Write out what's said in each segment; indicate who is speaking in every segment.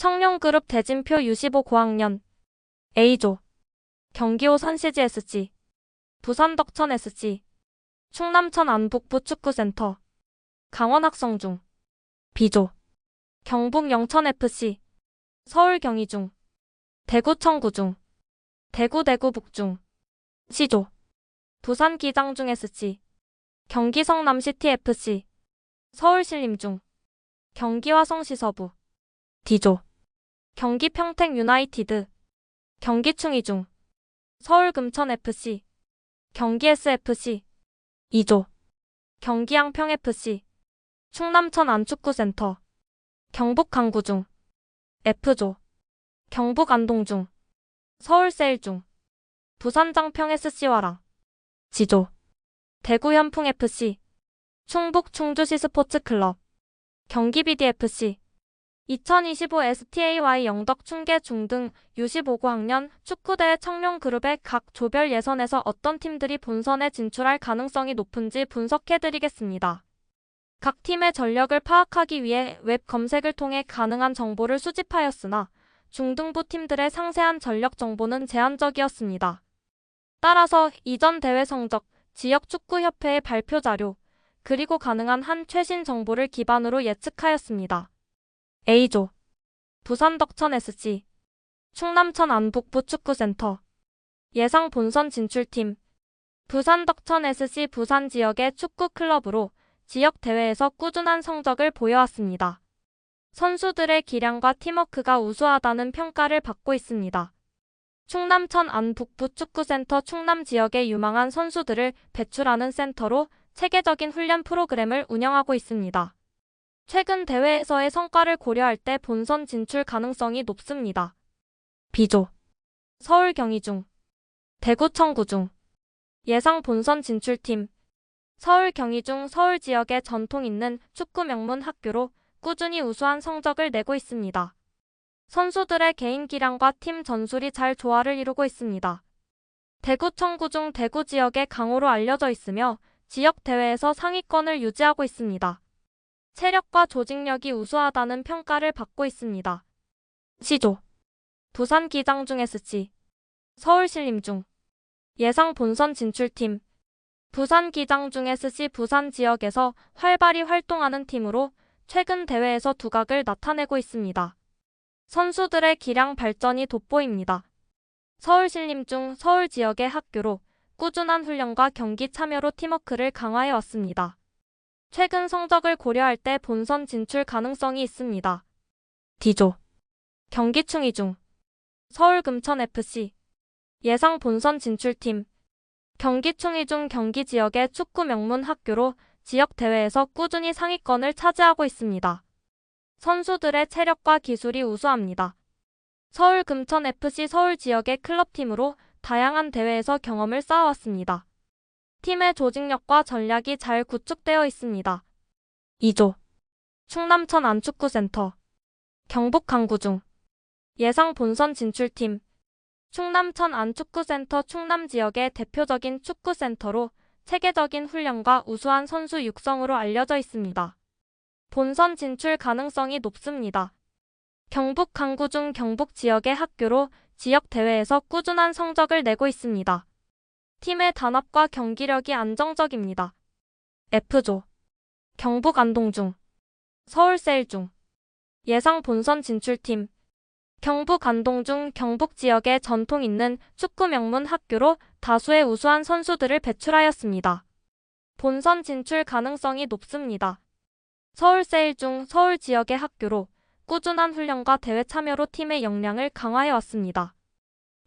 Speaker 1: 청룡그룹 대진표 U15 고학년. A조. 경기호 산시지 SG 부산 덕천 SG 충남천 안북부 축구센터. 강원 학성중. B조. 경북 영천FC 서울 경희중. 대구 청구중. 대구 대구 북중. C조. 부산 기장중 SG 경기 성남 CTFC 서울 신림중. 경기 화성시 서부. D조 경기 평택 유나이티드 경기 충이중 서울 금천FC 경기 SFC 2조 경기 양평FC 충남천 안축구센터 경북 강구중 F조 경북 안동중 서울 세일중 부산 장평 SC와랑 지조 대구 현풍FC 충북 충주시 스포츠클럽 경기 BDFC 2025 STAY 영덕 충계 중등 U15 고학년 축구대회 청룡그룹의 각 조별 예선에서 어떤 팀들이 본선에 진출할 가능성이 높은지 분석해드리겠습니다. 각 팀의 전력을 파악하기 위해 웹 검색을 통해 가능한 정보를 수집하였으나 중등부 팀들의 상세한 전력 정보는 제한적이었습니다. 따라서 이전 대회 성적, 지역축구협회의 발표 자료, 그리고 가능한 한 최신 정보를 기반으로 예측하였습니다. A조 부산 덕천 SG 충남천 안북부 축구센터 예상 본선 진출팀 부산 덕천 SC 부산 지역의 축구 클럽으로 지역 대회에서 꾸준한 성적을 보여왔습니다. 선수들의 기량과 팀워크가 우수하다는 평가를 받고 있습니다. 충남천 안북부 축구센터 충남 지역의 유망한 선수들을 배출하는 센터로 체계적인 훈련 프로그램을 운영하고 있습니다. 최근 대회에서의 성과를 고려할 때 본선 진출 가능성이 높습니다. B조 서울 경희중 대구 청구중 예상 본선 진출팀 서울 경희중 서울 지역의 전통 있는 축구 명문 학교로 꾸준히 우수한 성적을 내고 있습니다. 선수들의 개인 기량과 팀 전술이 잘 조화를 이루고 있습니다. 대구 청구중 대구 지역의 강호로 알려져 있으며 지역 대회에서 상위권을 유지하고 있습니다. 체력과 조직력이 우수하다는 평가를 받고 있습니다. 시조 부산 기장중 SG 서울 신림중 예상 본선 진출팀 부산 기장중 SC 부산 지역에서 활발히 활동하는 팀으로 최근 대회에서 두각을 나타내고 있습니다. 선수들의 기량 발전이 돋보입니다. 서울 신림중 서울 지역의 학교로 꾸준한 훈련과 경기 참여로 팀워크를 강화해 왔습니다. 최근 성적을 고려할 때 본선 진출 가능성이 있습니다. D조 경기 충이중 서울 금천FC 예상 본선 진출팀 경기 충이중 경기 지역의 축구 명문 학교로 지역 대회에서 꾸준히 상위권을 차지하고 있습니다. 선수들의 체력과 기술이 우수합니다. 서울 금천FC 서울 지역의 클럽팀으로 다양한 대회에서 경험을 쌓아왔습니다. 팀의 조직력과 전략이 잘 구축되어 있습니다. 2조 충남천 안축구센터 경북 강구중 예상 본선 진출팀 충남천 안축구센터 충남 지역의 대표적인 축구센터로 체계적인 훈련과 우수한 선수 육성으로 알려져 있습니다. 본선 진출 가능성이 높습니다. 경북 강구중 경북 지역의 학교로 지역 대회에서 꾸준한 성적을 내고 있습니다. 팀의 단합과 경기력이 안정적입니다. F조 경북 안동중 서울 세일중 예상 본선 진출팀 경북 안동중 경북 지역의 전통 있는 축구 명문 학교로 다수의 우수한 선수들을 배출하였습니다. 본선 진출 가능성이 높습니다. 서울 세일중 서울 지역의 학교로 꾸준한 훈련과 대회 참여로 팀의 역량을 강화해 왔습니다.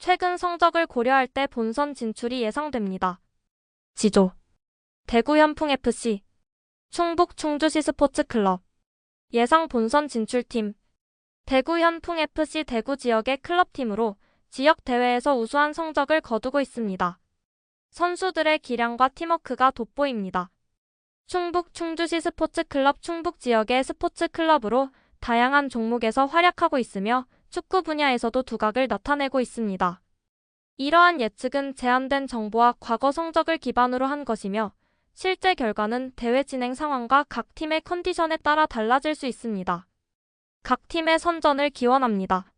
Speaker 1: 최근 성적을 고려할 때 본선 진출이 예상됩니다. 지조 대구 현풍FC 충북 충주시 스포츠클럽 예상 본선 진출팀 대구 현풍FC 대구 지역의 클럽팀으로 지역 대회에서 우수한 성적을 거두고 있습니다. 선수들의 기량과 팀워크가 돋보입니다. 충북 충주시 스포츠클럽 충북 지역의 스포츠클럽으로 다양한 종목에서 활약하고 있으며 축구 분야에서도 두각을 나타내고 있습니다. 이러한 예측은 제한된 정보와 과거 성적을 기반으로 한 것이며 실제 결과는 대회 진행 상황과 각 팀의 컨디션에 따라 달라질 수 있습니다. 각 팀의 선전을 기원합니다.